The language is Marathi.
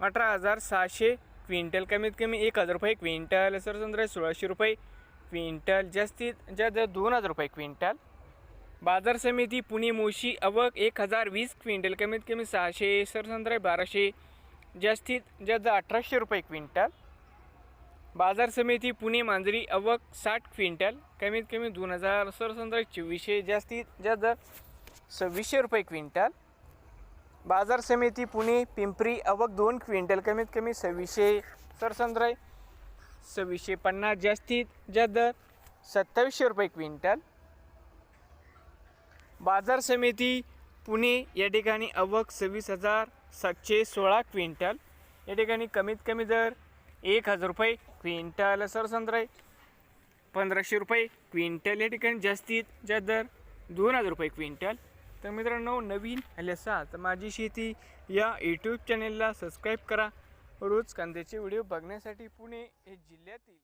अठरा हजार सहाशे क्विंटल कमीत कमी एक हजार रुपये क्विंटल. सरसंद्र सोळाशे रुपये क्विंटल. जास्तीत जास्त दोन हजार रुपये क्विंटल. बाजार समिती पुणे मोशी अवक एक हजार वीस क्विंटल कमीत कमी सहाशे. सरसंद्र बाराशे. जास्तीत जास्त अठराशे रुपये क्विंटल. बाजार समिती पुणे मांजरी अवक साठ क्विंटल कमीत कमी दोन हजार. सरसंद्र चोवीसशे. जास्तीत जास्त सव्वीसशे रुपये क्विंटल. बाजार समिती पुणे पिंपरी अवक दोन क्विंटल कमीत कमी सव्वीसशे सरसंद्राय सव्वीसशे पन्नास जास्तीत जास्त सत्तावीसशे रुपये क्विंटल. बाजार समिती पुणे या ठिकाणी आवक सव्वीस हजार सातशे सोळा क्विंटल. या ठिकाणी कमीत कमी दर एक हजार रुपये क्विंटल सरसंद्राय पंधराशे रुपये क्विंटल या ठिकाणी जास्तीत जास्त दर दोन हजार रुपये क्विंटल. तर मित्रांनो नवीन आले असाल तर माझी शेती या यूट्यूब चॅनेलला सबस्क्राईब करा. रोज कांद्याचे व्हिडिओ बघण्यासाठी पुणे हे जिल्ह्यातील